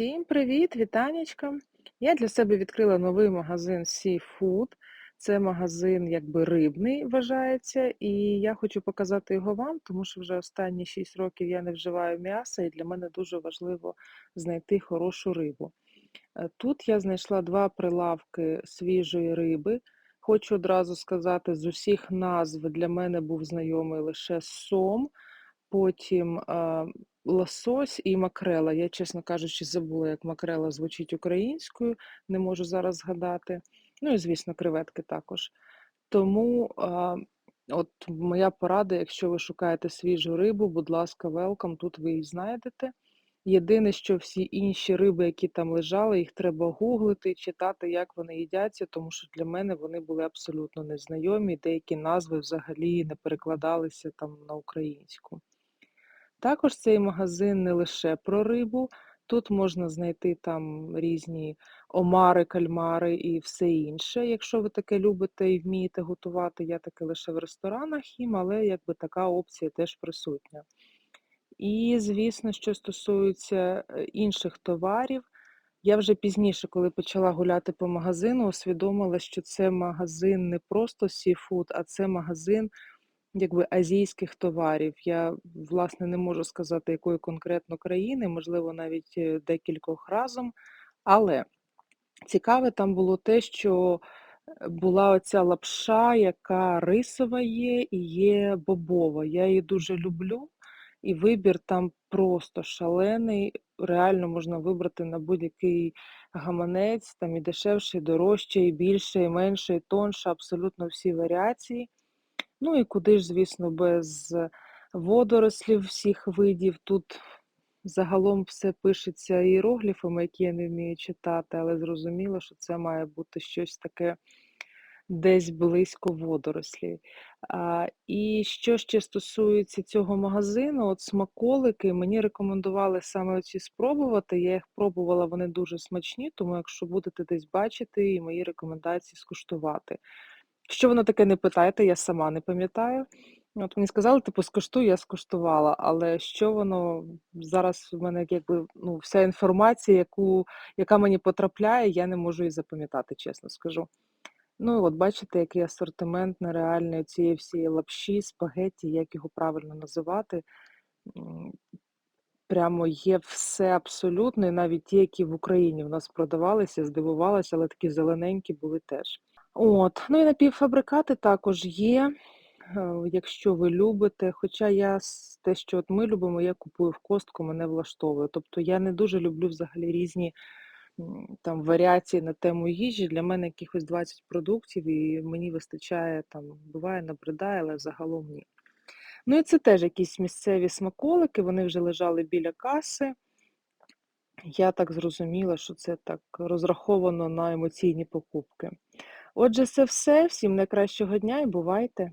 Всім привіт, вітанечка. Я для себе відкрила новий магазин Seafood. Це магазин якби рибний вважається, і я хочу показати його вам, тому що вже останні 6 років я не вживаю м'яса, і для мене дуже важливо знайти хорошу рибу. Е, Тут я знайшла два прилавки свіжої риби. Хочу одразу сказати, з усіх назв для мене був знайомий лише сом, потім лосось і макрела. Я, чесно кажучи, забула, як макрела звучить українською, не можу зараз згадати. Ну і, звісно, креветки також. Тому от моя порада, якщо ви шукаєте свіжу рибу, будь ласка, велкам, тут ви її знайдете. Єдине, що всі інші риби, які там лежали, їх треба гуглити, читати, як вони їдяться, тому що для мене вони були абсолютно незнайомі, деякі назви взагалі не перекладалися там на українську. Також цей магазин не лише про рибу. Тут можна знайти там різні омари, кальмари і все інше. Якщо ви таке любите і вмієте готувати, я таке лише в ресторанах їм, але якби така опція теж присутня. І, звісно, що стосується е, інших товарів, я вже пізніше, коли почала гуляти по магазину, усвідомила, що це магазин не просто сіфуд, а це магазин якби азійських товарів. Я, власне, не можу сказати, якої конкретно країни, можливо, навіть е, декількох разом. Але цікаве там було те, що е, була оця лапша, яка рисова є і є бобова. Я її дуже люблю, і вибір там просто шалений. Реально можна вибрати на будь-який гаманець, там і дешевше, і дорожче, і більше, і менше, і тонше, абсолютно всі варіації. Ну і куди ж, звісно, без водорослів всіх видів. Тут загалом все пишеться іерогліфами, які я не вмію читати, але зрозуміло, що це має бути щось таке десь близько водорослів. А, І що ще стосується цього магазину, от смаколики, мені рекомендували саме оці спробувати. Я їх пробувала, вони дуже смачні, тому якщо будете десь бачити, і мої рекомендації скуштувати. Що воно таке, не питайте, я сама не пам'ятаю. От мені сказали, типу, скуштуй, я скуштувала, але що воно зараз в мене якби ну, вся інформація, яку, яка мені потрапляє, я не можу її запам'ятати, чесно скажу. Ну, і от бачите, який асортимент нереальний цієї всієї лапші, спагетті, як його правильно називати. Прямо є все абсолютно, і навіть ті, які в Україні в нас продавалися, здивувалася, але такі зелененькі були теж. От, ну і напівфабрикати також є, е, якщо ви любите. Хоча я те, що от ми любимо, я купую в костку, мене влаштовує. Тобто я не дуже люблю взагалі різні там варіації на тему їжі. Для мене якихось 20 продуктів, і мені вистачає там, буває, набридає, але загалом ні. Ну і це теж якісь місцеві смаколики, вони вже лежали біля каси. Я так зрозуміла, що це так розраховано на емоційні покупки. Отже, це все. Всім найкращого дня і бувайте!